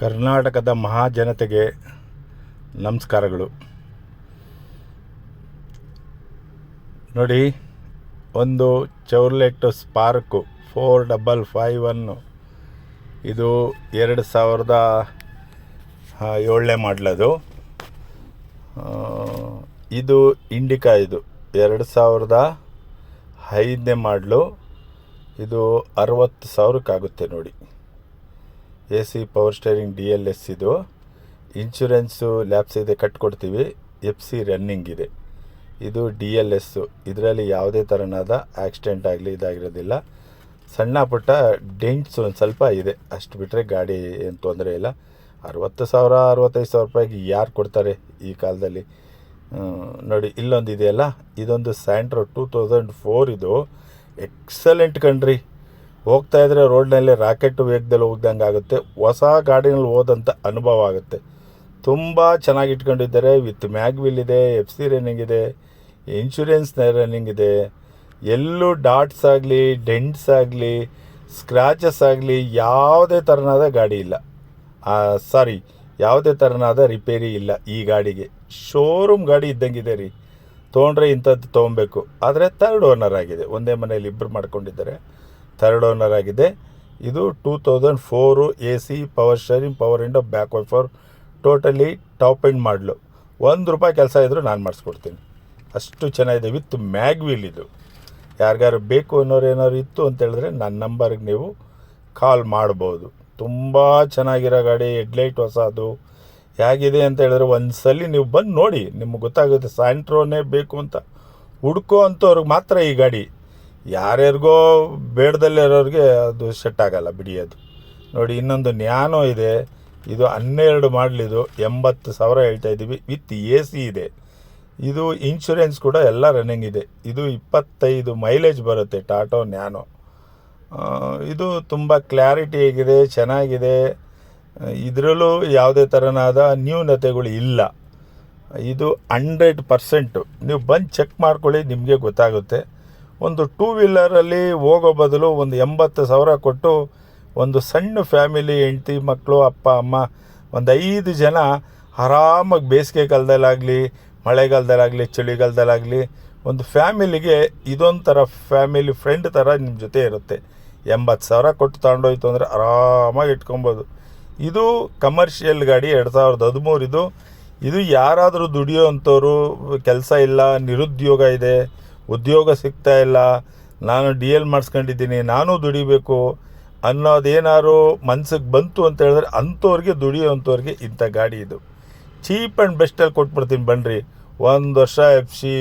ಕರ್ನಾಟಕದ ಮಹಾಜನತೆಗೆ ನಮಸ್ಕಾರಗಳು. ನೋಡಿ, ಒಂದು Chevrolet spark four double five one ಇದು ಎರಡು ಸಾವಿರದ ಏಳನೇ ಮಾಡಲದು. ಇದು ಇಂಡಿಕಾ ಇದು. ಎರಡು ಸಾವಿರದ ಐದನೇ ಮಾಡಲು. ಇದು ಅರವತ್ತು ಸಾವಿರಕ್ಕಾಗುತ್ತೆ ನೋಡಿ. A C power steering D L S ಇದು. ಇನ್ಶೂರೆನ್ಸು ಲ್ಯಾಬ್ಸ್ ಇದೆ, ಕಟ್ಕೊಡ್ತೀವಿ. ಎಫ್ ಸಿ ರನ್ನಿಂಗ್ ಇದೆ. ಇದು ಡಿ ಎಲ್ ಎಸ್ಸು ಇದರಲ್ಲಿ ಯಾವುದೇ ಥರನಾದ ಆಕ್ಸಿಡೆಂಟ್ ಆಗಲಿ ಇದಾಗಿರೋದಿಲ್ಲ. ಸಣ್ಣ ಪುಟ್ಟ ಡೆಂಟ್ಸ್ ಒಂದು ಸ್ವಲ್ಪ ಇದೆ. ಅಷ್ಟು ಬಿಟ್ಟರೆ ಗಾಡಿ ಏನು ತೊಂದರೆ ಇಲ್ಲ. ಅರವತ್ತು ಸಾವಿರ, ಅರವತ್ತೈದು ಸಾವಿರ ರೂಪಾಯಿಗೆ ಯಾರು ಕೊಡ್ತಾರೆ ಈ ಕಾಲದಲ್ಲಿ? ನೋಡಿ ಇಲ್ಲೊಂದು ಇದೆಯಲ್ಲ ಇದೊಂದು ಸ್ಯಾಂಟ್ರೋ ಟೂ ತೌಸಂಡ್ ಫೋರ್ ಇದು. ಎಕ್ಸಲೆಂಟ್ ಕಣ್ರಿ ಹೋಗ್ತಾ ಇದ್ರೆ ರೋಡ್ನಲ್ಲಿ ರಾಕೆಟ್ ವೇಗದಲ್ಲಿ ಹೋಗ್ದಂಗೆ ಆಗುತ್ತೆ. ಹೊಸ ಗಾಡಿನಲ್ಲಿ ಹೋದಂಥ ಅನುಭವ ಆಗುತ್ತೆ. ತುಂಬ ಚೆನ್ನಾಗಿ ಇಟ್ಕೊಂಡಿದ್ದಾರೆ. ವಿತ್ ಮ್ಯಾಗ್ವಿಲ್ ಇದೆ, ಎಫ್ ಸಿ ರನ್ನಿಂಗ್ ಇದೆ ಇನ್ಶೂರೆನ್ಸ್ ರನ್ನಿಂಗ್ ಇದೆ. ಎಲ್ಲೂ ಡಾಟ್ಸ್ ಆಗಲಿ, ಡೆಂಟ್ಸ್ ಆಗಲಿ ಸ್ಕ್ರ್ಯಾಚಸ್ ಆಗಲಿ ಯಾವುದೇ ಥರನಾದ ಗಾಡಿ ಇಲ್ಲ. ಸಾರಿ ಯಾವುದೇ ಥರನಾದ ರಿಪೇರಿ ಇಲ್ಲ ಈ ಗಾಡಿಗೆ. ಶೋರೂಮ್ ಗಾಡಿ ಇದ್ದಂಗಿದೆ ರೀ. ತೊಗೊಂಡ್ರೆ ಇಂಥದ್ದು ತೊಗೊಬೇಕು ಆದರೆ ಥರ್ಡ್ ಓನರ್ ಆಗಿದೆ. ಒಂದೇ ಮನೇಲಿ ಇಬ್ಬರು ಮಾಡ್ಕೊಂಡಿದ್ದಾರೆ. ಥರ್ಡ್ ಓನರ್ ಆಗಿದೆ. ಇದು two thousand four A C power steering power window back wiper totally top end ಮಾಡಲು ಒಂದು ರೂಪಾಯಿ ಕೆಲಸ ಇದ್ದರೂ ನಾನು ಮಾಡಿಸ್ಕೊಡ್ತೀನಿ. ಅಷ್ಟು ಚೆನ್ನಾಗಿದೆ ವಿತ್ ಮ್ಯಾಗ್ ವೀಲ್ ಇದು. ಯಾರಿಗಾರು ಬೇಕು ಅನ್ನೋರು ಏನಾದ್ರು ಇತ್ತು ಅಂತ ಹೇಳಿದ್ರೆ ನನ್ನ ನಂಬರ್ಗೆ ನೀವು ಕಾಲ್ ಮಾಡ್ಬೋದು. ತುಂಬ ಚೆನ್ನಾಗಿರೋ ಗಾಡಿ, ಹೆಡ್ಲೈಟ್ ಹೊಸದು. ಹೇಗಿದೆ ಅಂತ ಹೇಳಿದ್ರೆ ಒಂದು ಸಲ ನೀವು ಬಂದು ನೋಡಿ. ನಿಮ್ಗೆ ಗೊತ್ತಾಗುತ್ತೆ ಸ್ಯಾಂಟ್ರೋನೇ ಬೇಕು ಅಂತ. ಹುಡ್ಕೋ ಅಂಥವ್ರಿಗೆ ಮಾತ್ರ ಈ ಗಾಡಿ. ಯಾರ್ಯಾರಿಗೋ ಬೇಡದಲ್ಲಿರೋರಿಗೆ ಅದು ಸೆಟ್ ಆಗಲ್ಲ ಬಿಡಿಯೋದು ನೋಡಿ, ಇನ್ನೊಂದು ನ್ಯಾನೋ ಇದೆ. ಇದು ಹನ್ನೆರಡು ಮಾಡಲಿದು, ಎಂಬತ್ತು ಸಾವಿರ ಹೇಳ್ತಾ ಇದ್ದೀವಿ. ವಿತ್ ಎ ಸಿ ಇದೆ. ಇದು ಇನ್ಶೂರೆನ್ಸ್ ಕೂಡ ಎಲ್ಲ ರನ್ನಿಂಗ್ ಇದೆ. ಇದು ಇಪ್ಪತ್ತೈದು ಮೈಲೇಜ್ ಬರುತ್ತೆ ಟಾಟೋ ನ್ಯಾನೋ ಇದು ತುಂಬ ಕ್ಲಾರಿಟಿ ಆಗಿದೆ ಚೆನ್ನಾಗಿದೆ. ಇದರಲ್ಲೂ ಯಾವುದೇ ಥರನಾದ ನ್ಯೂನತೆಗಳು ಇಲ್ಲ. ಇದು ಹಂಡ್ರೆಡ್ ಪರ್ಸೆಂಟು ನೀವು ಬಂದು ಚೆಕ್ ಮಾಡ್ಕೊಳ್ಳಿ, ನಿಮಗೆ ಗೊತ್ತಾಗುತ್ತೆ. ಒಂದು ಟೂ ವೀಲರಲ್ಲಿ ಹೋಗೋ ಬದಲು ಒಂದು ಎಂಬತ್ತು ಸಾವಿರ ಕೊಟ್ಟು ಒಂದು ಸಣ್ಣ ಫ್ಯಾಮಿಲಿ ಹೆಂಡ್ತಿ ಮಕ್ಕಳು ಅಪ್ಪ, ಅಮ್ಮ ಒಂದು ಐದು ಜನ ಆರಾಮಾಗಿ ಬೇಸಿಗೆ ಕಾಲದಲ್ಲಾಗಲಿ, ಮಳೆಗಾಲದಲ್ಲಾಗಲಿ, ಚಳಿಗಾಲದಲ್ಲಾಗಲಿ ಒಂದು ಫ್ಯಾಮಿಲಿಗೆ ಇದೊಂಥರ ಫ್ಯಾಮಿಲಿ ಫ್ರೆಂಡ್ ಥರ ನಿಮ್ಮ ಜೊತೆ ಇರುತ್ತೆ. ಎಂಬತ್ತು ಸಾವಿರ ಕೊಟ್ಟು ತಗೊಂಡೋಯ್ತು ಅಂದರೆ ಆರಾಮಾಗಿ ಇಟ್ಕೊಬೋದು. ಇದು ಕಮರ್ಷಿಯಲ್ ಗಾಡಿ ಎರಡು ಸಾವಿರದ ಹದಿಮೂರಿದು. ಇದು ಯಾರಾದರೂ ದುಡಿಯೋ ಅಂಥವ್ರು, ಕೆಲಸ ಇಲ್ಲ, ನಿರುದ್ಯೋಗ ಇದೆ ಉದ್ಯೋಗ ಸಿಗ್ತಾ ಇಲ್ಲ, ನಾನು ಡಿ ಎಲ್ ಮಾಡಿಸ್ಕೊಂಡಿದ್ದೀನಿ, ನಾನು ದುಡಿಬೇಕು ಅನ್ನೋದೇನಾದ್ರು ಮನ್ಸಿಗೆ ಬಂತು ಅಂತ ಹೇಳಿದ್ರೆ ಅಂಥವ್ರಿಗೆ ದುಡಿಯೋ ಅಂಥವ್ರಿಗೆ ಇಂಥ ಗಾಡಿ ಇದು. ಚೀಪ್ ಆ್ಯಂಡ್ ಬೆಸ್ಟಲ್ಲಿ ಕೊಟ್ಬಿಡ್ತೀನಿ ಬನ್ನಿರಿ ಒಂದು ವರ್ಷ ಎಫ್ ಸಿ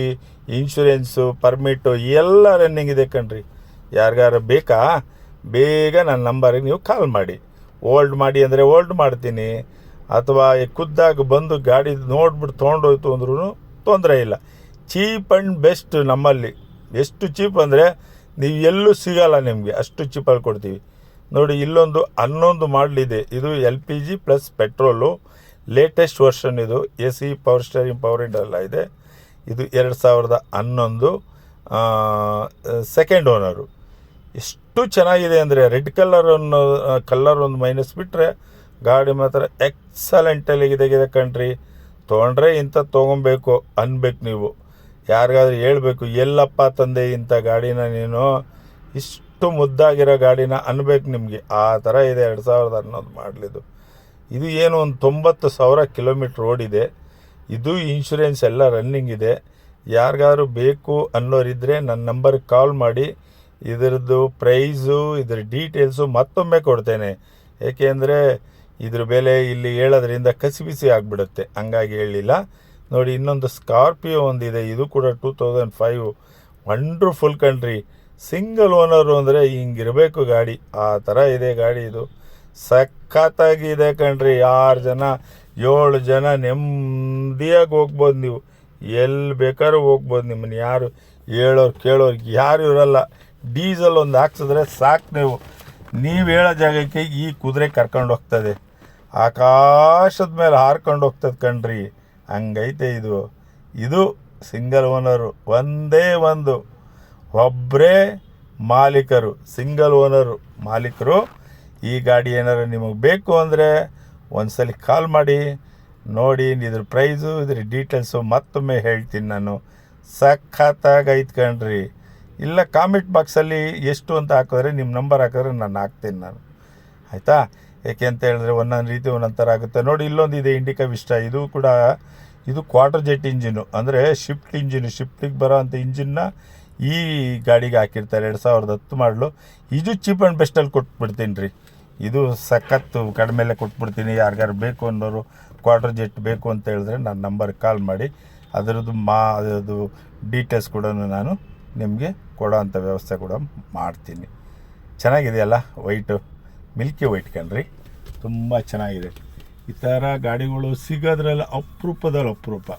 ಇನ್ಶೂರೆನ್ಸು ಪರ್ಮಿಟು ಎಲ್ಲ ರನ್ನಿಂಗ್ ಇದೆ ಕಣ್ರಿ. ಯಾರಿಗಾರು ಬೇಕಾ? ಬೇಗ ನನ್ನ ನಂಬರಿಗೆ ನೀವು ಕಾಲ್ ಮಾಡಿ. ಓಲ್ಡ್ ಮಾಡಿ ಅಂದರೆ ಓಲ್ಡ್ ಮಾಡ್ತೀನಿ. ಅಥವಾ ಖುದ್ದಾಗಿ ಬಂದು ಗಾಡಿ ನೋಡ್ಬಿಟ್ಟು ತೊಗೊಂಡೋಯ್ತು ಅಂದ್ರೂ ತೊಂದರೆ ಇಲ್ಲ. ಚೀಪ್ ಆ್ಯಂಡ್ ಬೆಸ್ಟ್ ನಮ್ಮಲ್ಲಿ. ಎಷ್ಟು ಚೀಪ್ ಅಂದರೆ ನೀವು ಎಲ್ಲೂ ಸಿಗಲ್ಲ ನಿಮಗೆ. ಅಷ್ಟು ಚೀಪಲ್ಲಿ ಕೊಡ್ತೀವಿ. ನೋಡಿ, ಇಲ್ಲೊಂದು ಹನ್ನೊಂದು ಮಾಡಲಿದೆ ಇದು. L P G plus petrol latest version ಇದು. A C power steering power ಇಂಡಲ್ಲ ಇದೆ. ಇದು ಎರಡು ಸಾವಿರದ ಹನ್ನೊಂದು ಸೆಕೆಂಡ್ ಓನರು ಎಷ್ಟು ಚೆನ್ನಾಗಿದೆ ಅಂದರೆ ರೆಡ್ ಕಲರ್ ಅನ್ನೋ ಕಲ್ಲರ್ ಒಂದು ಮೈನಸ್ ಬಿಟ್ಟರೆ ಗಾಡಿ ಮಾತ್ರ ಎಕ್ಸಲೆಂಟಲ್ಲಿ ಇದೆ ಕಣ್ರಿ ತೊಗೊಂಡ್ರೆ ಇಂಥ ತೊಗೊಬೇಕು ಅನ್ಬೇಕು ನೀವು. ಯಾರಿಗಾದ್ರೂ ಹೇಳಬೇಕು, ಎಲ್ಲಪ್ಪ ತಂದೆ, ಇಂಥ ಗಾಡಿನ ನೀನು ಇಷ್ಟು ಮುದ್ದಾಗಿರೋ ಗಾಡಿನ ಅನ್ಬೇಕು ನಿಮಗೆ. ಆ ಥರ ಇದೆ ಎರಡು ಸಾವಿರದ ಹನ್ನೊಂದು ಮಾಡಲಿದ್ದು. ಇದು ಏನು ಒಂದು ತೊಂಬತ್ತು ಸಾವಿರ ಕಿಲೋಮೀಟ್ರ್ ಓಡಿದೆ ಇದು. ಇನ್ಶೂರೆನ್ಸ್ ಎಲ್ಲ ರನ್ನಿಂಗ್ ಇದೆ. ಯಾರಿಗಾದ್ರು ಬೇಕು ಅನ್ನೋರಿದ್ದರೆ ನನ್ನ ನಂಬರ್ಗೆ ಕಾಲ್ ಮಾಡಿ, ಇದರದ್ದು ಪ್ರೈಸು ಇದ್ರ ಡೀಟೇಲ್ಸು ಮತ್ತೊಮ್ಮೆ ಕೊಡ್ತೇನೆ. ಏಕೆಂದರೆ ಇದ್ರ ಬೆಲೆ ಇಲ್ಲಿ ಹೇಳೋದ್ರಿಂದ ಕಸಿಬಿಸಿ ಆಗಿಬಿಡುತ್ತೆ. ಹಂಗಾಗಿ ಹೇಳಲಿಲ್ಲ ನೋಡಿ, ಇನ್ನೊಂದು ಸ್ಕಾರ್ಪಿಯೋ ಒಂದಿದೆ. ಇದು ಕೂಡ two thousand five wonderful country single owner ಅಂದರೆ ಹಿಂಗಿರಬೇಕು ಗಾಡಿ. ಆ ಥರ ಇದೆ ಗಾಡಿ ಇದು. ಸಖತ್ತಾಗಿದೆ ಕಣ್ರಿ ಆರು ಜನ, ಏಳು ಜನ ನೆಮ್ಮದಿಯಾಗಿ ಹೋಗ್ಬೋದು ನೀವು. ಎಲ್ಲಿ ಬೇಕಾದ್ರೂ ಹೋಗ್ಬೋದು ನಿಮ್ಮನ್ನ ಯಾರು ಹೇಳೋರು, ಕೇಳೋರು ಯಾರು ಇರಲ್ಲ. ಡೀಸೆಲ್ ಒಂದು ಹಾಕ್ಸಿದ್ರೆ ಸಾಕು ನೀವು. ನೀವು ಹೇಳೋ ಜಾಗಕ್ಕೆ ಈ ಕುದುರೆ ಕರ್ಕೊಂಡು ಹೋಗ್ತದೆ. ಆಕಾಶದ ಮೇಲೆ ಹಾರ್ಕೊಂಡು ಹೋಗ್ತದೆ ಕಣ್ರಿ ಹಂಗೈತೆ ಇದು. ಇದು ಸಿಂಗಲ್ ಓನರು ಒಂದೇ ಒಂದು. ಒಬ್ಬರೇ ಮಾಲೀಕರು ಸಿಂಗಲ್ ಓನರು ಮಾಲೀಕರು. ಈ ಗಾಡಿ ಏನಾರು ನಿಮಗೆ ಬೇಕು ಅಂದರೆ ಒಂದ್ಸಲಿ ಕಾಲ್ ಮಾಡಿ, ನೋಡಿ ಇದ್ರ ಪ್ರೈಸು ಇದ್ರ ಡೀಟೇಲ್ಸು ಮತ್ತೊಮ್ಮೆ ಹೇಳ್ತೀನಿ ನಾನು. ಸಖತ್ತಾಗಿ ಐತ್ಕೊಂಡ್ರಿ ಇಲ್ಲ ಕಾಮೆಂಟ್ ಬಾಕ್ಸಲ್ಲಿ ಎಷ್ಟು ಅಂತ ಹಾಕಿದ್ರೆ ನಿಮ್ಮ ನಂಬರ್ ಹಾಕಿದ್ರೆ ನಾನು ಹಾಕ್ತೀನಿ ನಾನು. ಆಯಿತಾ? ಏಕೆ ಅಂತ ಹೇಳಿದ್ರೆ ಒಂದೊಂದು ರೀತಿ ಒಂದೊಂದು ಥರ ಆಗುತ್ತೆ. ನೋಡಿ, ಇಲ್ಲೊಂದು ಇದೆ ಇಂಡಿಕಾ ವಿಷ್ಟ ಇದು ಕೂಡ ಇದು ಕ್ವಾರ್ಟರ್ ಜೆಟ್ ಇಂಜಿನ್ನು ಅಂದರೆ ಶಿಫ್ಟ್ ಇಂಜಿನು ಶಿಫ್ಟಿಗೆ ಬರೋ ಅಂಥ ಇಂಜಿನ್ನ ಈ ಗಾಡಿಗೆ ಹಾಕಿರ್ತಾರೆ. ಎರಡು ಸಾವಿರದ ಹತ್ತು ಮಾಡಲು. ಇದು ಚೀಪ್ ಆ್ಯಂಡ್ ಬೆಸ್ಟಲ್ಲಿ ಕೊಟ್ಬಿಡ್ತೀನಿ ರೀ. ಇದು ಸಖತ್ತು ಕಡಿಮೆಲೆ ಕೊಟ್ಬಿಡ್ತೀನಿ. ಯಾರಿಗಾರು ಬೇಕು ಅನ್ನೋರು ಕ್ವಾರ್ಟರ್ ಜೆಟ್ ಬೇಕು ಅಂತ ಹೇಳಿದ್ರೆ ನನ್ನ ನಂಬರ್ಗೆ ಕಾಲ್ ಮಾಡಿ. ಅದರದ್ದು ಮಾ, ಅದರದ್ದು ಡೀಟೇಲ್ಸ್ ಕೂಡ ನಾನು ನಿಮಗೆ ಕೊಡೋ ಅಂಥ ವ್ಯವಸ್ಥೆ ಕೂಡ ಮಾಡ್ತೀನಿ. ಚೆನ್ನಾಗಿದೆಯಲ್ಲ? ವೈಟು ಮಿಲ್ಕಿ ವೈಟ್ ಕಣ್ರಿ. ತುಂಬ ಚೆನ್ನಾಗಿದೆ. ಈ ಥರ ಗಾಡಿಗಳು ಸಿಗೋದ್ರಲ್ಲಿ ಅಪರೂಪದಲ್ಲಿ ಅಪರೂಪ.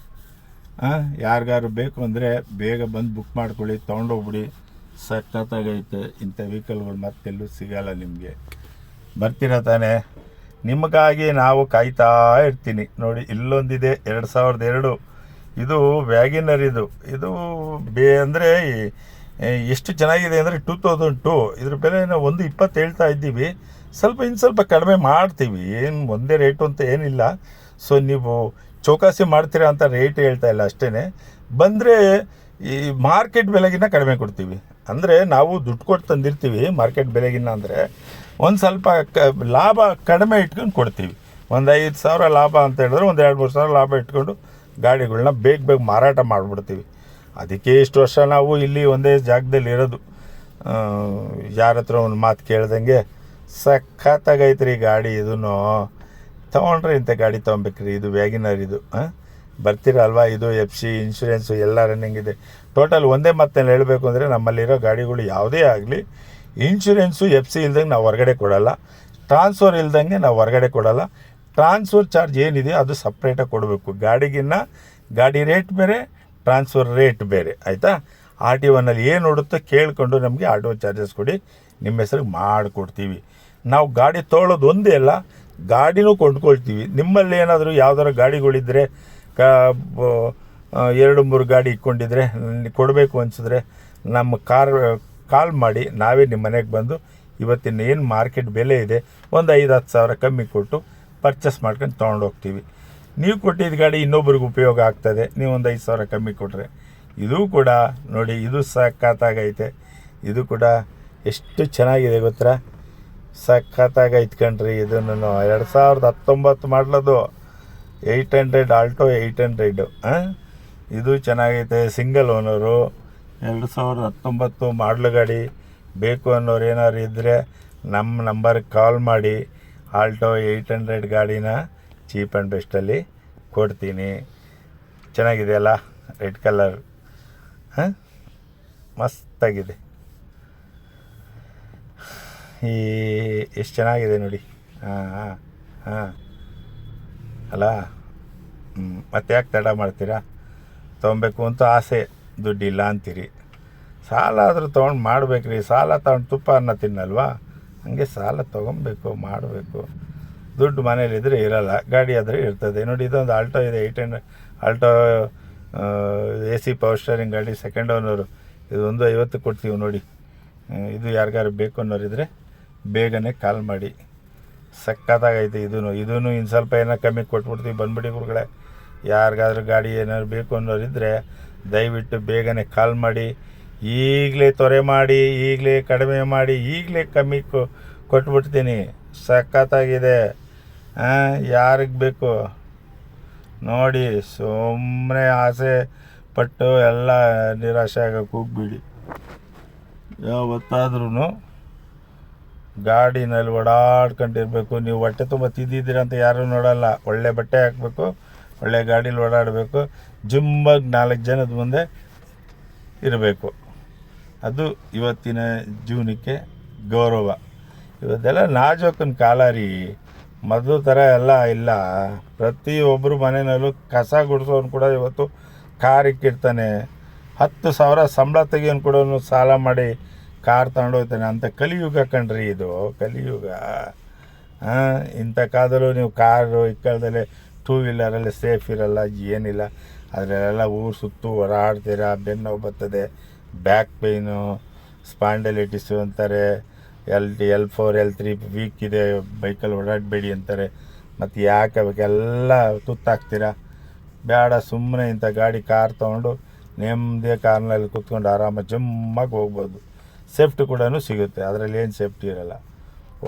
ಯಾರಿಗಾರು ಬೇಕು ಅಂದರೆ ಬೇಗ ಬಂದು ಬುಕ್ ಮಾಡ್ಕೊಳ್ಳಿ ತೊಗೊಂಡೋಗ್ಬಿಡಿ ಸಖತ್ತಾಗೈತೆ. ಇಂಥ ವೆಹಿಕಲ್ಗಳು ಮತ್ತೆಲ್ಲೂ ಸಿಗೋಲ್ಲ ನಿಮಗೆ. ಬರ್ತೀರಾ ತಾನೇ? ನಿಮಗಾಗಿ ನಾವು ಕಾಯ್ತಾ ಇರ್ತೀನಿ. ನೋಡಿ, ಇಲ್ಲೊಂದಿದೆ, ಎರಡು ಸಾವಿರದ ಎರಡು. ಇದು ವ್ಯಾಗಿನರ್ ಇದು ಇದು ಬೇ ಅಂದರೆ ಎಷ್ಟು ಚೆನ್ನಾಗಿದೆ ಅಂದರೆ ಟೂ ತೌಸಂಡ್ ಟು ಇದ್ರ ಬೆಲೆ ಒಂದು ಇಪ್ಪತ್ತು ಹೇಳ್ತಾ ಇದ್ದೀವಿ. ಸ್ವಲ್ಪ ಇನ್ನು ಸ್ವಲ್ಪ ಕಡಿಮೆ ಮಾಡ್ತೀವಿ. ಏನು ಒಂದೇ ರೇಟು ಅಂತ ಏನಿಲ್ಲ. ಸೊ ನೀವು ಚೌಕಾಸಿ ಮಾಡ್ತೀರಾ ಅಂತ ರೇಟ್ ಹೇಳ್ತಾ ಇಲ್ಲ ಅಷ್ಟೇ ಬಂದರೆ ಈ ಮಾರ್ಕೆಟ್ ಬೆಲೆಗಿನ್ನ ಕಡಿಮೆ ಕೊಡ್ತೀವಿ. ಅಂದರೆ ನಾವು ದುಡ್ಡು ಕೊಟ್ಟು ತಂದಿರ್ತೀವಿ ಮಾರ್ಕೆಟ್ ಬೆಲೆಗಿನ್ನ ಅಂದರೆ. ಒಂದು ಸ್ವಲ್ಪ ಕ, ಲಾಭ ಕಡಿಮೆ ಇಟ್ಕೊಂಡು ಕೊಡ್ತೀವಿ. ಒಂದು ಐದು ಸಾವಿರ ಲಾಭ ಅಂತ ಹೇಳಿದ್ರೆ ಒಂದು ಎರಡು ಮೂರು ಸಾವಿರ ಲಾಭ ಇಟ್ಕೊಂಡು ಗಾಡಿಗಳನ್ನ ಬೇಗ ಬೇಗ ಮಾರಾಟ ಮಾಡಿಬಿಡ್ತೀವಿ. ಅದಕ್ಕೆ ಇಷ್ಟು ವರ್ಷ ನಾವು ಇಲ್ಲಿ ಒಂದೇ ಜಾಗದಲ್ಲಿ ಇರೋದು. ಯಾರ ಹತ್ರ ಒಂದು ಮಾತು ಕೇಳ್ದಂಗೆ ಸಖತ್ತಾಗೈತ್ರಿ ಗಾಡಿ ಇದೂ ತೊಗೊಂಡ್ರೆ ಇಂಥ ಗಾಡಿ ತೊಗೊಬೇಕ್ರಿ, ಇದು ವ್ಯಾಗಿನರ್ ಇದು ಹಾಂ ಬರ್ತೀರಲ್ವಾ? ಇದು ಎಫ್ ಸಿ ಇನ್ಶೂರೆನ್ಸು ಎಲ್ಲ ರನ್ನಿಂಗ್ ಇದೆ. ಟೋಟಲ್ ಒಂದೇ ಮತ್ತೆ ಹೇಳಬೇಕು ಅಂದರೆ ನಮ್ಮಲ್ಲಿರೋ ಗಾಡಿಗಳು ಯಾವುದೇ ಆಗಲಿ ಇನ್ಶೂರೆನ್ಸು ಎಫ್ ಸಿ ಇಲ್ದಂಗೆ ನಾವು ಹೊರಗಡೆ ಕೊಡಲ್ಲ. ಟ್ರಾನ್ಸ್ಫರ್ ಇಲ್ದಂಗೆ ನಾವು ಹೊರಗಡೆ ಕೊಡಲ್ಲ. ಟ್ರಾನ್ಸ್ಫರ್ ಚಾರ್ಜ್ ಏನಿದೆ ಅದು ಸಪ್ರೇಟಾಗಿ ಕೊಡಬೇಕು. ಗಾಡಿಗಿನ್ನ ಗಾಡಿ ರೇಟ್ ಬೇರೆ ಟ್ರಾನ್ಸ್ಫರ್ ರೇಟ್ ಬೇರೆ, ಆಯಿತಾ? ಆರ್ ಟಿ ಒನಲ್ಲಿ ಏನು ನೋಡುತ್ತೋ ಕೇಳಿಕೊಂಡು ನಮಗೆ ಆಟೋ ಚಾರ್ಜಸ್ ಕೊಡಿ. ನಿಮ್ಮ ಹೆಸರಿಗೆ ಮಾಡಿಕೊಡ್ತೀವಿ. ನಾವು ಗಾಡಿ ತೊಗೊಳ್ಳೋದು ಒಂದೇ ಅಲ್ಲ, ಗಾಡಿನೂ ಕೊಂಡ್ಕೊಳ್ತೀವಿ. ನಿಮ್ಮಲ್ಲಿ ಏನಾದರೂ ಯಾವ್ದಾರು ಗಾಡಿಗಳಿದ್ದರೆ ಕ ಎರಡು ಮೂರು ಗಾಡಿ ಇಟ್ಕೊಂಡಿದ್ರೆ ಕೊಡಬೇಕು ಅನಿಸಿದ್ರೆ ನಮ್ಮ ಕಾರ್, ಕಾಲ್ ಮಾಡಿ, ನಾವೇ ನಿಮ್ಮ ಮನೆಗೆ ಬಂದು ಇವತ್ತಿನ ಏನು ಮಾರ್ಕೆಟ್ ಬೆಲೆ ಇದೆ, ಒಂದು ಐದು ಹತ್ತು ಸಾವಿರ ಕಮ್ಮಿ ಕೊಟ್ಟು ಪರ್ಚೇಸ್ ಮಾಡ್ಕೊಂಡು ತೊಗೊಂಡು ಹೋಗ್ತೀವಿ. ನೀವು ಕೊಟ್ಟಿದ್ದ ಗಾಡಿ ಇನ್ನೊಬ್ರಿಗೆ ಉಪಯೋಗ ಆಗ್ತದೆ, ನೀವು ಒಂದು ಐದು ಸಾವಿರ ಕಮ್ಮಿ ಕೊಟ್ಟರೆ ಇದು ಕೂಡ ನೋಡಿ, ಇದು ಸಖತ್ತಾಗೈತೆ. ಇದು ಕೂಡ ಎಷ್ಟು ಚೆನ್ನಾಗಿದೆ ಗೊತ್ತಾ? ಸಖತ್ತಾಗಿ ಐತ್ಕಂಡ್ರಿ. ಇದನ್ನು ಎರಡು ಸಾವಿರದ ಹತ್ತೊಂಬತ್ತು ಮಾಡ್ಲದು eight hundred Alto eight hundred ಇದು ಚೆನ್ನಾಗೈತೆ. ಸಿಂಗಲ್ ಓನರು ಎರಡು ಸಾವಿರದ ಹತ್ತೊಂಬತ್ತು ಮಾಡ್ಲು ಗಾಡಿ ಬೇಕು ಅನ್ನೋರು ಏನಾದ್ರು ಇದ್ದರೆ ನಮ್ಮ ನಂಬರ್ಗೆ ಕಾಲ್ ಮಾಡಿ ಆಲ್ಟೋ ಏಯ್ಟ್ ಹಂಡ್ರೆಡ್ ಗಾಡಿನ ಚೀಪ್ ಆ್ಯಂಡ್ ಬೆಸ್ಟಲ್ಲಿ ಕೊಡ್ತೀನಿ. ಚೆನ್ನಾಗಿದೆಯಲ್ಲ ರೆಡ್ ಕಲರ್ ಹಾಂ ಮಸ್ತಾಗಿದೆ. ಈ ಎಷ್ಟು ಚೆನ್ನಾಗಿದೆ ನೋಡಿ. ಹಾಂ ಹಾಂ ಹಾಂ ಅಲ್ಲ. ಮತ್ತೆ ಯಾಕೆ ತಡ ಮಾಡ್ತೀರಾ? ತೊಗೊಬೇಕು ಅಂತ ಆಸೆ. ದುಡ್ಡಿಲ್ಲ ಅಂತೀರಿ. ಸಾಲ ಆದರೂ ತೊಗೊಂಡು ಮಾಡ್ಬೇಕ್ರಿ. ಸಾಲ ತಗೊಂಡು ತುಪ್ಪ ಅನ್ನ ತಿನ್ನಲ್ವಾ? ಹಂಗೆ ಸಾಲ ತೊಗೊಬೇಕು, ಮಾಡಬೇಕು. ದುಡ್ಡು ಮನೇಲಿದ್ದರೆ ಇರಲ್ಲ. ಗಾಡಿ ಆದರೆ ಇರ್ತದೆ. ನೋಡಿ, ಇದೊಂದು ಆಲ್ಟೋ ಇದೆ. Eight hundred Alto A C power steering ಗಾಡಿ ಸೆಕೆಂಡ್ ಓನರು. ಇದು ಒಂದು ಐವತ್ತು ಕೊಡ್ತೀವಿ ನೋಡಿ. ಇದು ಯಾರಿಗಾರು ಬೇಕು ಅನ್ನೋರಿದ್ರೆ. ಬೇಗನೆ ಕಾಲ್ ಮಾಡಿ. ಸಕ್ಕತ್ತಾಗೈತೆ ಇದೂ ಇದೂ ಇನ್ನು ಸ್ವಲ್ಪ ಏನೋ ಕಮ್ಮಿ ಕೊಟ್ಬಿಡ್ತೀವಿ. ಬಂದ್ಬಿಡಿ ಗುರುಗಳೇ. ಯಾರಿಗಾದ್ರೂ ಗಾಡಿ ಏನಾದ್ರು ಬೇಕು ಅನ್ನೋರಿದ್ದರೆ ದಯವಿಟ್ಟು ಬೇಗನೆ ಕಾಲ್ ಮಾಡಿ. ಈಗಲೇ ತೊರೆ ಮಾಡಿ, ಈಗಲೇ ಕಡಿಮೆ ಮಾಡಿ, ಈಗಲೇ ಕಮ್ಮಿ ಕೊಟ್ಬಿಡ್ತೀನಿ. ಸಖತ್ತಾಗಿದೆ. ಯಾರಿಗೆ ಬೇಕು? ನೋಡಿ ಸುಮ್ಮನೆ ಆಸೆ ಪಟ್ಟು ಎಲ್ಲ ನಿರಾಶೆ ಆಗಕ್ಕೆ ಹೋಗ್ಬಿಡಿ. ಯಾವತ್ತಾದ್ರೂ ಗಾಡಿನಲ್ಲಿ ಓಡಾಡ್ಕೊಂಡಿರ್ಬೇಕು. ನೀವು ಹೊಟ್ಟೆ ತುಂಬ ತಿದ್ದಿದ್ದೀರಿ ಅಂತ ಯಾರೂ ನೋಡಲ್ಲ. ಒಳ್ಳೆ ಬಟ್ಟೆ ಹಾಕಬೇಕು, ಒಳ್ಳೆ ಗಾಡೀಲಿ ಓಡಾಡಬೇಕು, ಜುಮ್ಮಾಗಿ ನಾಲ್ಕು ಜನದ ಮುಂದೆ ಇರಬೇಕು. ಅದು ಇವತ್ತಿನ ಜೀವನಕ್ಕೆ ಗೌರವ. ಇವತ್ತೆಲ್ಲ ನಾಜೋಕನ ಕಾಲ ರೀ ಮೊದಲು ಥರ ಎಲ್ಲ ಇಲ್ಲ. ಪ್ರತಿಯೊಬ್ಬರು ಮನೆಯಲ್ಲೂ ಕಸ ಗುಡಿಸೋನು ಕೂಡ ಇವತ್ತು ಕಾರ್ ಇಕ್ಕಿರ್ತಾನೆ ಹತ್ತು ಸಾವಿರ ಸಂಬಳ ತೆಗಿಯೋನು ಕೂಡ ಸಾಲ ಮಾಡಿ ಕಾರ್ ತಗೊಂಡೋಗ್ತಾನೆ ಅಂತ ಕಲಿಯುಗ ಕಣ್ರಿ ಇದು, ಕಲಿಯುಗ. ಇಂಥ ಕಾಲದಲ್ಲೂ ನೀವು ಕಾರು ಇಕ್ಕಳದಲ್ಲೇ ಟೂ ವೀಲರಲ್ಲಿ ಸೇಫ್ ಇರಲ್ಲ, ಏನಿಲ್ಲ. ಅದರಲ್ಲೆಲ್ಲ ಊರು ಸುತ್ತು ಓಡಾಡ್ತೀರಾ ಬೆನ್ನು ಬರ್ತದೆ. ಬ್ಯಾಕ್ ಪೇಯ್ನು ಸ್ಪಾಂಡಲಿಟಿಸು ಅಂತಾರೆ. L T L four L three weak ಇದೆ, ಬೈಕಲ್ಲಿ ಓಡಾಡಬೇಡಿ ಅಂತಾರೆ. ಮತ್ತು ಯಾಕೆ ಅವಕ್ಕೆಲ್ಲ ತುತ್ತಾಕ್ತೀರಾ? ಬೇಡ ಸುಮ್ಮನೆ ಇಂಥ ಗಾಡಿ ಕಾರ್ ತೊಗೊಂಡು ನೆಮ್ಮದಿಯ ಕಾರ್ನಲ್ಲಿ ಕುತ್ಕೊಂಡು ಆರಾಮಾಗಿ ಜಮ್ಮಾಗಿ ಹೋಗ್ಬೋದು. ಸೇಫ್ಟಿ ಕೂಡ ಸಿಗುತ್ತೆ. ಅದರಲ್ಲಿ ಏನು ಸೇಫ್ಟಿ ಇರಲ್ಲ.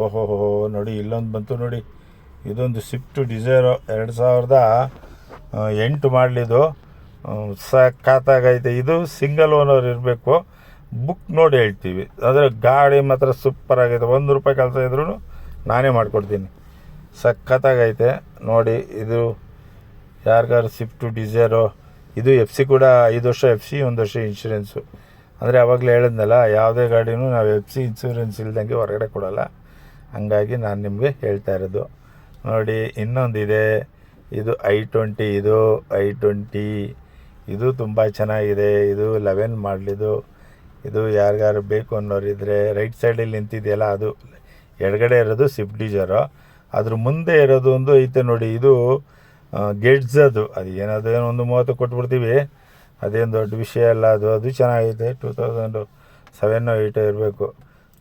ಓಹೋ ಹೋ ನೋಡಿ, ಇಲ್ಲೊಂದು ಬಂತು ನೋಡಿ. ಇದೊಂದು ಸ್ವಿಫ್ಟ್ ಡಿಸೈರೋ ಎರಡು ಸಾವಿರದ ಎಂಟು ಮಾಡಲಿದ್ದು ಸಖತ್ತಾಗೈತೆ ಇದು ಸಿಂಗಲ್ ಓನರ್ ಇರಬೇಕು. ಬುಕ್ ನೋಡಿ ಹೇಳ್ತೀವಿ. ಅಂದರೆ ಗಾಡಿ ಮಾತ್ರ ಸೂಪರ್ ಆಗೈತೆ. ಒಂದು ರೂಪಾಯಿ ಕೆಲಸ ಇದ್ರೂ ನಾನೇ ಮಾಡಿಕೊಡ್ತೀನಿ. ಸಖತ್ತಾಗೈತೆ ನೋಡಿ, ಇದು ಯಾರಿಗಾರು ಸ್ವಿಫ್ಟು ಡಿಸೈರು ಇದು ಎಫ್ ಸಿ ಕೂಡ ಐದು ವರ್ಷ ಎಫ್ ಸಿ ಒಂದು ವರ್ಷ ಇನ್ಶೂರೆನ್ಸು ಅಂದರೆ ಅವಾಗಲೇ ಹೇಳಿದ್ನಲ್ಲ, ಯಾವುದೇ ಗಾಡಿನೂ ನಾವು ಎಫ್ ಸಿ ಇನ್ಸೂರೆನ್ಸ್ ಇಲ್ದಂಗೆ ಹೊರಗಡೆ ಕೊಡೋಲ್ಲ. ಹಂಗಾಗಿ ನಾನು ನಿಮಗೆ ಹೇಳ್ತಾ ಇರೋದು. ನೋಡಿ, ಇನ್ನೊಂದಿದೆ. ಇದು ಐ ಟ್ವೆಂಟಿ, ಇದು ಐ ಟ್ವೆಂಟಿ. ಇದು ತುಂಬ ಚೆನ್ನಾಗಿದೆ. ಇದು ಲೆವೆನ್ ಮಾಡಲಿದು. ಇದು ಯಾರಿಗಾರು ಬೇಕು ಅನ್ನೋರಿದ್ರೆ ರೈಟ್ ಸೈಡಲ್ಲಿ ನಿಂತಿದೆಯಲ್ಲ, ಅದು ಎಡಗಡೆ ಇರೋದು ಸ್ವಿಫ್ಟ್ ಡೀಜರು ಅದ್ರ ಮುಂದೆ ಇರೋದು ಒಂದು ಐತೆ ನೋಡಿ, ಇದು ಗೆಡ್ಸ್ ಅದು. ಅದು ಏನಾದರೂ ಏನೋ ಒಂದು ಮೂವತ್ತು ಕೊಟ್ಬಿಡ್ತೀವಿ. ಅದೇನು ದೊಡ್ಡ ವಿಷಯ ಅಲ್ಲ, ಅದು ಅದು ಚೆನ್ನಾಗೈತೆ ಟೂ ತೌಸಂಡು ಸೆವೆನ್ನು ಏಯ್ಟೋ ಇರಬೇಕು.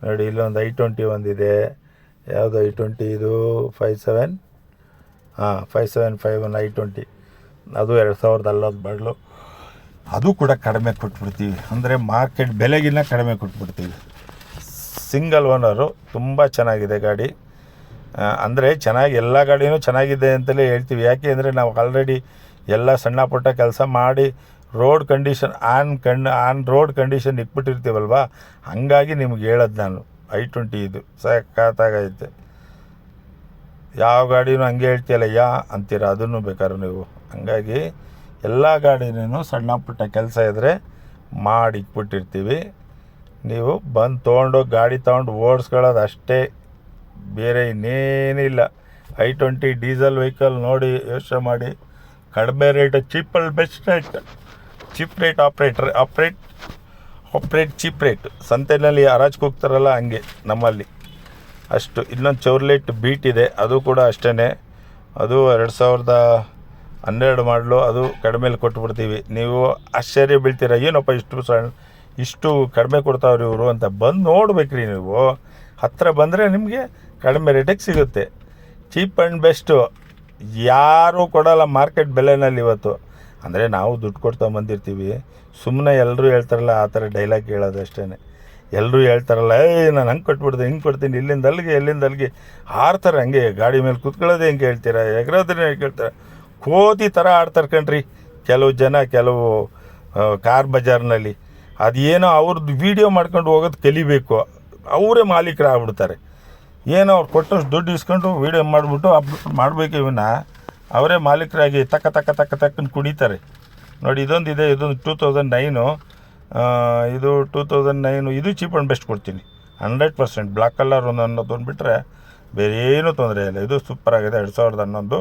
ನೋಡಿ ಇಲ್ಲೊಂದು ಐ ಟ್ವೆಂಟಿ ಒಂದಿದೆ. ಯಾವುದು ಐ ಟ್ವೆಂಟಿ ಇದು ಫೈವ್ ಸೆವೆನ್ ಹಾಂ five seven five one I twenty ಅದು ಎರಡು ಸಾವಿರದ ಅಲ್ಲೊಂದು ಬಾಡ್ಲು ಅದು ಕೂಡ ಕಡಿಮೆ ಕೊಟ್ಬಿಡ್ತೀವಿ. ಅಂದರೆ ಮಾರ್ಕೆಟ್ ಬೆಲೆಗಿನ್ನ ಕಡಿಮೆ ಕೊಟ್ಬಿಡ್ತೀವಿ. ಸಿಂಗಲ್ ಓನರು ತುಂಬ ಚೆನ್ನಾಗಿದೆ ಗಾಡಿ. ಅಂದರೆ ಚೆನ್ನಾಗಿ, ಎಲ್ಲ ಗಾಡಿನೂ ಚೆನ್ನಾಗಿದೆ ಅಂತಲೇ ಹೇಳ್ತೀವಿ. ಯಾಕೆ ಅಂದರೆ ನಾವು ಆಲ್ರೆಡಿ ಎಲ್ಲ ಸಣ್ಣ ಪುಟ್ಟ ಕೆಲಸ ಮಾಡಿ ರೋಡ್ ಕಂಡೀಷನ್, ಆನ್ ಕಂಡ್ ಆನ್ ರೋಡ್ ಕಂಡೀಷನ್ ಇಟ್ಬಿಟ್ಟಿರ್ತೀವಲ್ವ? ಹಾಗಾಗಿ ನಿಮ್ಗೆ ಹೇಳೋದು ನಾನು, ಐ ಟ್ವೆಂಟಿ ಇದು ಸಖತ್ತಾಗೈತೆ ಯಾವ ಗಾಡಿನೂ ಹಂಗೆ ಹೇಳ್ತೀಯಲ್ಲ ಯಾ ಅಂತೀರ? ಅದನ್ನು ಬೇಕಾದ್ರೆ ನೀವು. ಹಂಗಾಗಿ ಎಲ್ಲ ಗಾಡಿನೂ ಸಣ್ಣ ಪುಟ್ಟ ಕೆಲಸ ಇದ್ದರೆ ಮಾಡಿ ಇಟ್ಬಿಟ್ಟಿರ್ತೀವಿ ನೀವು ಬಂದು ತೊಗೊಂಡು ಗಾಡಿ ತೊಗೊಂಡು ಓಡಿಸ್ಕೊಳ್ಳೋದು ಅಷ್ಟೇ. ಬೇರೆ ಇನ್ನೇನಿಲ್ಲ. ಐ ಟ್ವೆಂಟಿ ಡೀಸೆಲ್ ವೆಹಿಕಲ್ ನೋಡಿ ಯೋಚನೆ ಮಾಡಿ. ಕಡಿಮೆ ರೇಟ್ ಚೀಪಲ್ ಬೆಸ್ಟ್ ರೇಟ್. ಚೀಪ್ ರೇಟ್ ಆಪ್ರೇಟ್ರ್ ಆಪ್ರೇಟ್ ಆಪ್ರೇಟ್ ಚೀಪ್ ರೇಟ್ ಸಂತೆಯಲ್ಲಿ ಹರಾಜ್ಗೆ ಹೋಗ್ತಾರಲ್ಲ ಹಂಗೆ, ನಮ್ಮಲ್ಲಿ. ಅಷ್ಟು, ಇನ್ನೊಂದು ಚೌರ್ಲೆಟ್ ಬೀಟ್ ಇದೆ, ಅದು ಕೂಡ ಅಷ್ಟೇ ಅದು ಎರಡು ಸಾವಿರದ ಹನ್ನೆರಡು ಮಾಡಲು, ಅದು ಕಡಿಮೆಲಿ ಕೊಟ್ಬಿಡ್ತೀವಿ. ನೀವು ಆಶ್ಚರ್ಯ ಬೀಳ್ತೀರ, ಏನಪ್ಪ ಇಷ್ಟು ಸಣ್ಣ, ಇಷ್ಟು ಕಡಿಮೆ ಕೊಡ್ತಾವ್ರಿ ಇವರು ಅಂತ. ಬಂದು ನೋಡ್ಬೇಕ್ರಿ ನೀವು. ಹತ್ತಿರ ಬಂದರೆ ನಿಮಗೆ ಕಡಿಮೆ ರೇಟಿಗೆ ಸಿಗುತ್ತೆ. Cheap and best. ಯಾರೂ ಕೊಡೋಲ್ಲ ಮಾರ್ಕೆಟ್ ಬೆಲೆನಲ್ಲಿ ಇವತ್ತು. ಅಂದರೆ ನಾವು ದುಡ್ಡು ಕೊಡ್ತಾ ಬಂದಿರ್ತೀವಿ ಸುಮ್ಮನೆ ಎಲ್ಲರೂ ಹೇಳ್ತಾರಲ್ಲ, ಆ ಥರ ಡೈಲಾಗ್ ಹೇಳೋದು ಅಷ್ಟೇ ಎಲ್ಲರೂ ಹೇಳ್ತಾರಲ್ಲ ಏಯ್ ನಾನು ಹಂಗೆ ಕೊಟ್ಬಿಡ್ದೆ, ಹಿಂಗೆ ಕೊಡ್ತೀನಿ, ಇಲ್ಲಿಂದ ಅಲ್ಲಿಗೆ ಎಲ್ಲಿಂದ ಅಲ್ಲಿಗೆ. ಆಡ್ತಾರೆ ಹಂಗೆ, ಗಾಡಿ ಮೇಲೆ ಕೂತ್ಕೊಳ್ಳೋದೇ ಹೆಂಗೆ ಹೇಳ್ತೀರಾ ಎಗರೋದ್ರೆ ಹೆಂಗೆ ಹೇಳ್ತಾರೆ. ಕೋತಿ ಥರ ಆಡ್ತಾರೆ ಕಣ್ರಿ, ಕೆಲವು ಜನ ಕೆಲವು ಕಾರ್ ಬಜಾರ್ನಲ್ಲಿ. ಅದೇನೋ ಅವ್ರದ್ದು ವೀಡಿಯೋ ಮಾಡ್ಕೊಂಡು ಹೋಗೋದು ಕಲಿಬೇಕು, ಅವರೇ ಮಾಲೀಕರಾಗ್ಬಿಡ್ತಾರೆ. ಏನೋ ಅವ್ರು ಕೊಟ್ಟಷ್ಟು ದುಡ್ಡು ಇಸ್ಕೊಂಡು ವೀಡಿಯೋ ಮಾಡಿಬಿಟ್ಟು ಅಪ್ಲೋಡ್ ಮಾಡಬೇಕು ಇವನ್ನ. ಅವರೇ ಮಾಲೀಕರಾಗಿ ತಕ್ಕ ತಕ್ಕ ತಕ್ಕ ತಕ್ಕನ ಕುಡಿತಾರೆ. ನೋಡಿ, ಇದೊಂದು ಇದೆ, ಇದೊಂದು ಟೂ ತೌಸಂಡ್ ನೈನು ಇದು ಟೂ ತೌಸಂಡ್ ನೈನು ಇದು ಚೀಪ್ ಆ್ಯಂಡ್ ಬೆಸ್ಟ್ ಕೊಡ್ತೀನಿ. ಹಂಡ್ರೆಡ್ ಪರ್ಸೆಂಟ್ ಬ್ಲ್ಯಾಕ್ ಕಲರ್ ಒಂದು ಅನ್ನೋದು ಅಂದ್ಬಿಟ್ರೆ ಬೇರೆ ಏನೂ ತೊಂದರೆ ಇಲ್ಲ. ಇದು ಸೂಪರ್ ಆಗಿದೆ, ಎರಡು ಸಾವಿರದ ಹನ್ನೊಂದು.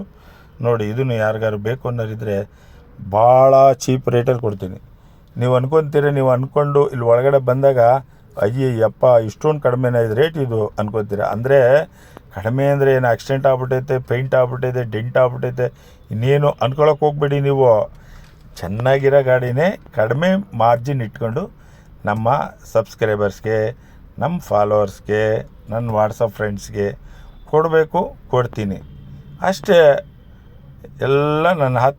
ನೋಡಿ, ಇದನ್ನು ಯಾರಿಗಾರು ಬೇಕು ಅನ್ನೋರಿದ್ರೆ ಭಾಳ ಚೀಪ್ ರೇಟಲ್ಲಿ ಕೊಡ್ತೀನಿ. ನೀವು ಅನ್ಕೊತೀರಿ, ನೀವು ಅಂದ್ಕೊಂಡು ಇಲ್ಲಿ ಒಳಗಡೆ ಬಂದಾಗ ಅಯ್ಯಪ್ಪ ಇಷ್ಟೊಂದು ಕಡಿಮೆನೇ ಇದು ರೇಟ್ ಇದು ಅನ್ಕೊತೀರ. ಅಂದರೆ ಕಡಿಮೆ ಅಂದರೆ ಏನು ಆಕ್ಸಿಡೆಂಟ್ ಆಗ್ಬಿಟ್ಟೈತೆ ಪೇಂಟ್ ಆಗ್ಬಿಟ್ಟೈತೆ ಡೆಂಟ್ ಆಗ್ಬಿಟ್ಟೈತೆ, ಇನ್ನೇನು ಅನ್ಕೊಳಕ್ಕೆ ಹೋಗ್ಬೇಡಿ ನೀವು. ಚೆನ್ನಾಗಿರೋ ಗಾಡಿನೇ ಕಡಿಮೆ ಮಾರ್ಜಿನ್ ಇಟ್ಕೊಂಡು ನಮ್ಮ ಸಬ್ಸ್ಕ್ರೈಬರ್ಸ್ಗೆ ನಮ್ಮ ಫಾಲೋವರ್ಸ್ಗೆ ನನ್ನ ವಾಟ್ಸಪ್ ಫ್ರೆಂಡ್ಸ್ಗೆ ಕೊಡಬೇಕು, ಕೊಡ್ತೀನಿ. ಅಷ್ಟೇ. ಎಲ್ಲ ನನ್ನ ಹತ್ತು